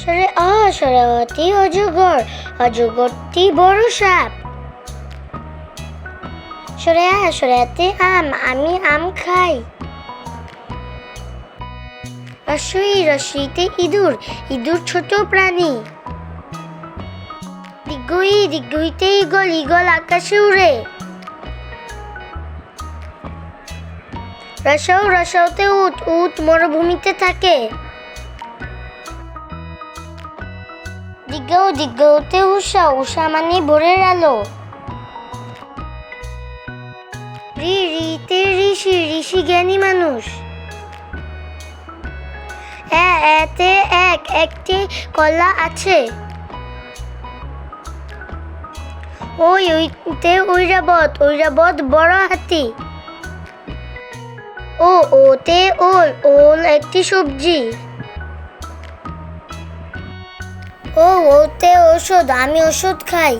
সরে অ সরে অতি অজগর, অজগরটি বড় সাপ। সরে আ সরে আতে আম, আমি আম খাই। রসই রসইতে ইঁদুর ইঁদুর ছোট প্রাণী। দিগ্গই দিগ্গইতে ইগল ইগল আকাশে উড়ে। রসৌ রসৌতে উট উট মরুভূমিতে থাকে। দিগ্গৌ দিগ্গৌতে উষা উষা মানে ভোরের আলো। রি, রিতে ঋষি ঋষি জ্ঞানী মানুষ। এতে এক, একটি কলা আছে। ওই, ওইতে ঐরাবত ঐরাবত বড় হাতি। ও, ওতে ওল ওল একটি সবজি। ও ওতে ওষুধ আমি ওষুধ খাই।